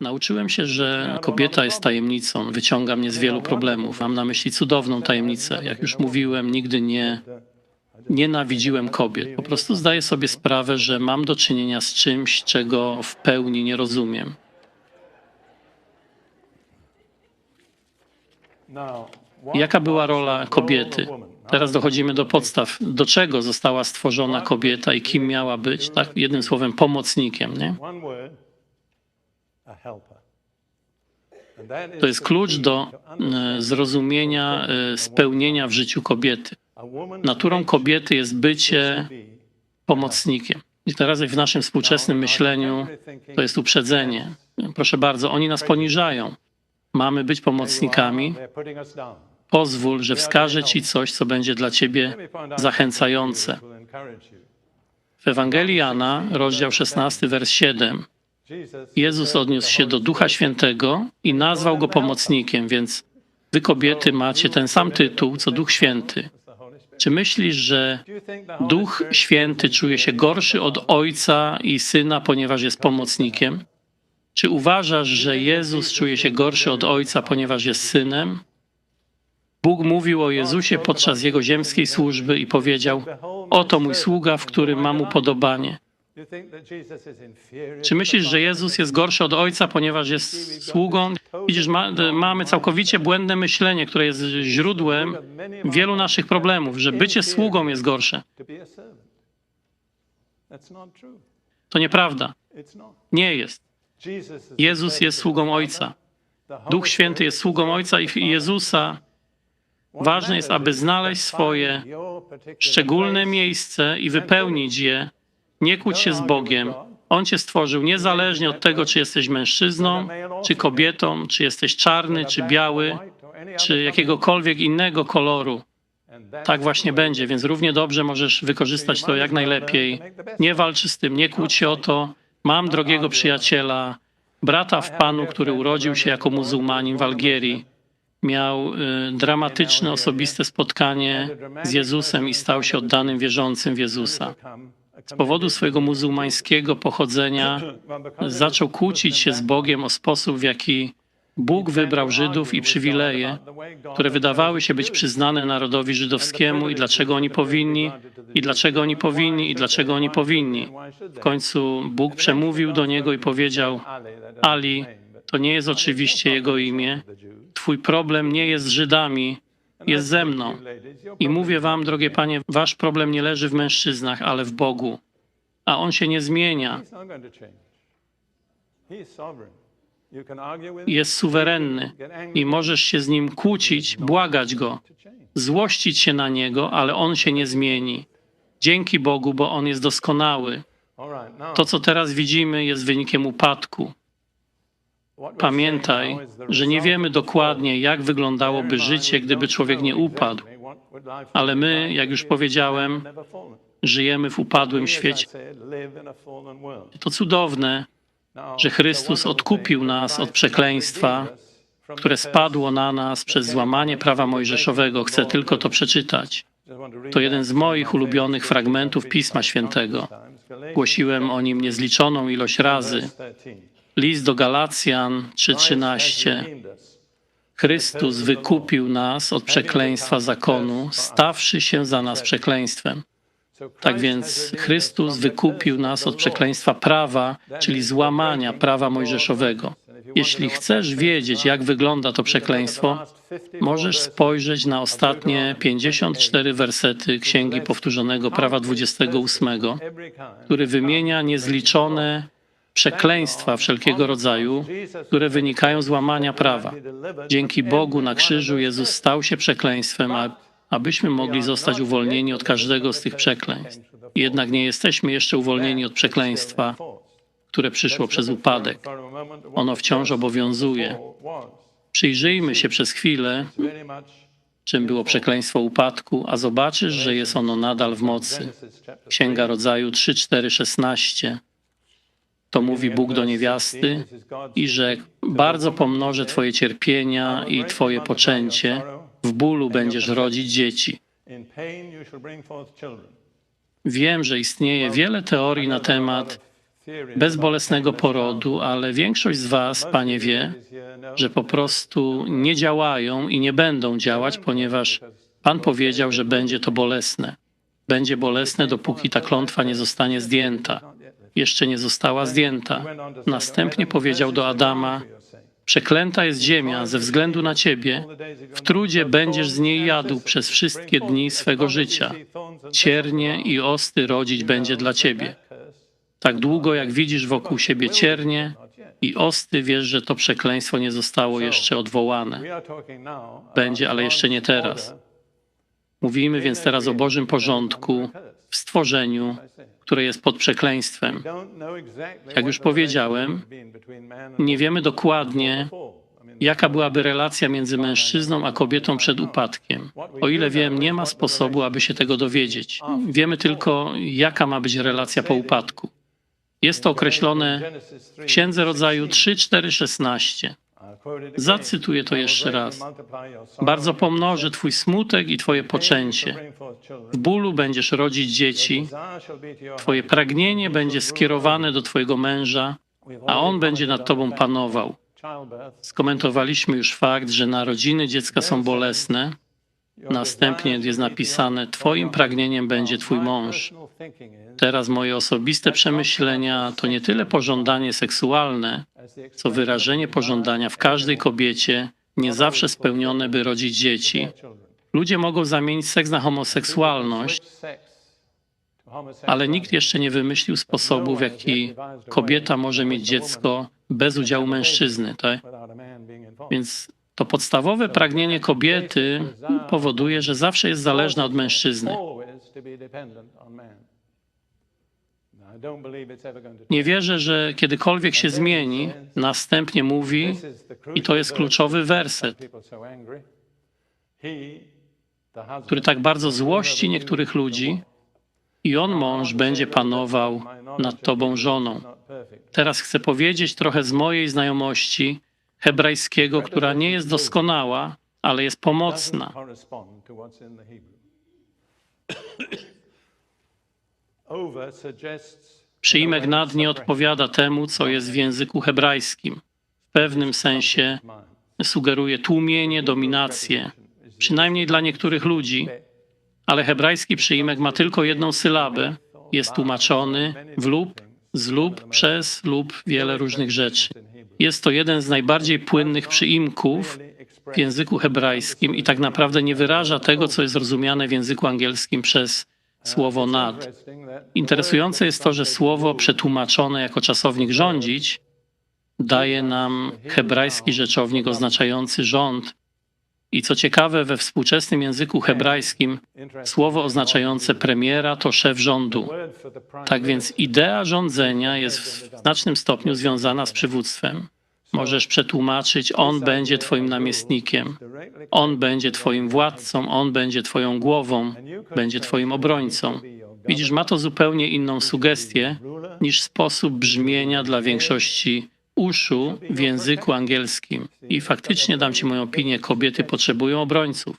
Nauczyłem się, że kobieta jest tajemnicą, wyciąga mnie z wielu problemów. Mam na myśli cudowną tajemnicę. Jak już mówiłem, nigdy nie nienawidziłem kobiet. Po prostu zdaję sobie sprawę, że mam do czynienia z czymś, czego w pełni nie rozumiem. Jaka była rola kobiety? Teraz dochodzimy do podstaw. Do czego została stworzona kobieta i kim miała być? Tak, jednym słowem, pomocnikiem. Nie? To jest klucz do e, zrozumienia e, spełnienia w życiu kobiety. Naturą kobiety jest bycie pomocnikiem. I teraz w naszym współczesnym myśleniu to jest uprzedzenie. Proszę bardzo, oni nas poniżają. Mamy być pomocnikami. Pozwól, że wskażę Ci coś, co będzie dla Ciebie zachęcające. W Ewangelii Jana, rozdział 16, wers 7, Jezus odniósł się do Ducha Świętego i nazwał go pomocnikiem, więc wy kobiety macie ten sam tytuł, co Duch Święty. Czy myślisz, że Duch Święty czuje się gorszy od Ojca i Syna, ponieważ jest pomocnikiem? Czy uważasz, że Jezus czuje się gorszy od Ojca, ponieważ jest Synem? Bóg mówił o Jezusie podczas jego ziemskiej służby i powiedział: Oto mój sługa, w którym mam upodobanie. Czy myślisz, że Jezus jest gorszy od Ojca, ponieważ jest sługą? Widzisz, ma, mamy całkowicie błędne myślenie, które jest źródłem wielu naszych problemów, że bycie sługą jest gorsze. To nieprawda. Nie jest. Jezus jest sługą Ojca. Duch Święty jest sługą Ojca i Jezusa. Ważne jest, aby znaleźć swoje szczególne miejsce i wypełnić je. Nie kłóć się z Bogiem. On cię stworzył niezależnie od tego, czy jesteś mężczyzną, czy kobietą, czy jesteś czarny, czy biały, czy jakiegokolwiek innego koloru. Tak właśnie będzie, więc równie dobrze możesz wykorzystać to jak najlepiej. Nie walcz z tym, nie kłóć się o to. Mam drogiego przyjaciela, brata w Panu, który urodził się jako muzułmanin w Algierii. Miał y, dramatyczne, osobiste spotkanie z Jezusem i stał się oddanym wierzącym w Jezusa. Z powodu swojego muzułmańskiego pochodzenia zaczął kłócić się z Bogiem o sposób, w jaki Bóg wybrał Żydów i przywileje, które wydawały się być przyznane narodowi żydowskiemu i dlaczego oni powinni, i dlaczego oni powinni, i dlaczego oni powinni. W końcu Bóg przemówił do niego i powiedział: Ali, to nie jest oczywiście jego imię. Twój problem nie jest z Żydami, jest ze mną. I mówię wam, drogie panie, wasz problem nie leży w mężczyznach, ale w Bogu. A on się nie zmienia. Jest suwerenny i możesz się z nim kłócić, błagać go, złościć się na niego, ale on się nie zmieni. Dzięki Bogu, bo on jest doskonały. To, co teraz widzimy, jest wynikiem upadku. Pamiętaj, że nie wiemy dokładnie, jak wyglądałoby życie, gdyby człowiek nie upadł, ale my, jak już powiedziałem, żyjemy w upadłym świecie. To cudowne, że Chrystus odkupił nas od przekleństwa, które spadło na nas przez złamanie prawa mojżeszowego. Chcę tylko to przeczytać. To jeden z moich ulubionych fragmentów Pisma Świętego. Głosiłem o nim niezliczoną ilość razy. List do Galacjan 3:13. Chrystus wykupił nas od przekleństwa zakonu, stawszy się za nas przekleństwem. Tak więc Chrystus wykupił nas od przekleństwa prawa, czyli złamania prawa mojżeszowego. Jeśli chcesz wiedzieć, jak wygląda to przekleństwo, możesz spojrzeć na ostatnie 54 wersety Księgi Powtórzonego Prawa 28, który wymienia niezliczone przekleństwa wszelkiego rodzaju, które wynikają z łamania prawa. Dzięki Bogu na krzyżu Jezus stał się przekleństwem, abyśmy mogli zostać uwolnieni od każdego z tych przekleństw. Jednak nie jesteśmy jeszcze uwolnieni od przekleństwa, które przyszło przez upadek. Ono wciąż obowiązuje. Przyjrzyjmy się przez chwilę, czym było przekleństwo upadku, a zobaczysz, że jest ono nadal w mocy. Księga Rodzaju 3, 4, 16. To mówi Bóg do niewiasty i że bardzo pomnożę Twoje cierpienia i Twoje poczęcie. W bólu będziesz rodzić dzieci. Wiem, że istnieje wiele teorii na temat bez bolesnego porodu, ale większość z Was, Panie, wie, że po prostu nie działają i nie będą działać, ponieważ Pan powiedział, że będzie to bolesne. Będzie bolesne, dopóki ta klątwa nie zostanie zdjęta. Jeszcze nie została zdjęta. Następnie powiedział do Adama: Przeklęta jest ziemia ze względu na ciebie. W trudzie będziesz z niej jadł przez wszystkie dni swego życia. Ciernie i osty rodzić będzie dla ciebie. Tak długo, jak widzisz wokół siebie ciernie i osty, wiesz, że to przekleństwo nie zostało jeszcze odwołane. Będzie, ale jeszcze nie teraz. Mówimy więc teraz o Bożym porządku w stworzeniu, które jest pod przekleństwem. Jak już powiedziałem, Nie wiemy dokładnie, jaka byłaby relacja między mężczyzną a kobietą przed upadkiem. O ile wiem, nie ma sposobu, aby się tego dowiedzieć. Wiemy tylko, jaka ma być relacja po upadku. Jest to określone w Księdze Rodzaju 3, 4, 16. Zacytuję to jeszcze raz. Bardzo pomnoży Twój smutek i Twoje poczęcie. W bólu będziesz rodzić dzieci, Twoje pragnienie będzie skierowane do Twojego męża, a on będzie nad Tobą panował. Skomentowaliśmy już fakt, że narodziny dziecka są bolesne. Następnie jest napisane: Twoim pragnieniem będzie Twój mąż. Teraz moje osobiste przemyślenia to nie tyle pożądanie seksualne, co wyrażenie pożądania w każdej kobiecie, nie zawsze spełnione, by rodzić dzieci. Ludzie mogą zamienić seks na homoseksualność, ale nikt jeszcze nie wymyślił sposobu, w jaki kobieta może mieć dziecko bez udziału mężczyzny. Tak? Więc to podstawowe pragnienie kobiety powoduje, że zawsze jest zależna od mężczyzny. Nie wierzę, że kiedykolwiek się zmieni. Następnie mówi, i to jest kluczowy werset, który tak bardzo złości niektórych ludzi, i on, mąż, będzie panował nad tobą żoną. Teraz chcę powiedzieć trochę z mojej znajomości hebrajskiego, która nie jest doskonała, ale jest pomocna. Przyimek nad nie odpowiada temu, co jest w języku hebrajskim. W pewnym sensie sugeruje tłumienie, dominację, przynajmniej dla niektórych ludzi, ale hebrajski przyimek ma tylko jedną sylabę. Jest tłumaczony w lub, z lub, przez lub wiele różnych rzeczy. Jest to jeden z najbardziej płynnych przyimków w języku hebrajskim i tak naprawdę nie wyraża tego, co jest rozumiane w języku angielskim przez słowo nad. Interesujące jest to, że słowo przetłumaczone jako czasownik rządzić daje nam hebrajski rzeczownik oznaczający rząd. I co ciekawe, we współczesnym języku hebrajskim słowo oznaczające premiera to szef rządu. Tak więc idea rządzenia jest w znacznym stopniu związana z przywództwem. Możesz przetłumaczyć, on będzie twoim namiestnikiem, on będzie twoim władcą, on będzie twoją głową, będzie twoim obrońcą. Widzisz, ma to zupełnie inną sugestię niż sposób brzmienia dla większości uszu w języku angielskim. I faktycznie dam ci moją opinię, kobiety potrzebują obrońców.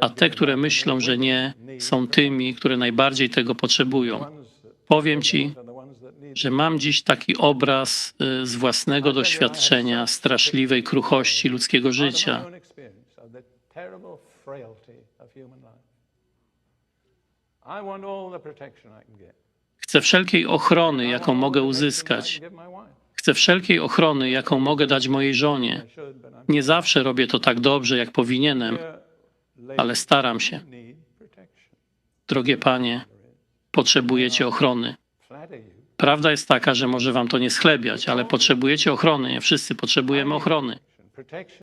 A te, które myślą, że nie, są tymi, które najbardziej tego potrzebują. Powiem ci, że mam dziś taki obraz y, z własnego doświadczenia straszliwej kruchości ludzkiego życia. Chcę wszelkiej ochrony, jaką mogę uzyskać. Chcę wszelkiej ochrony, jaką mogę dać mojej żonie. Nie zawsze robię to tak dobrze, jak powinienem, ale staram się. Drogie panie, potrzebujecie ochrony. Prawda jest taka, że może wam to nie schlebiać, ale potrzebujecie ochrony. Wszyscy potrzebujemy ochrony.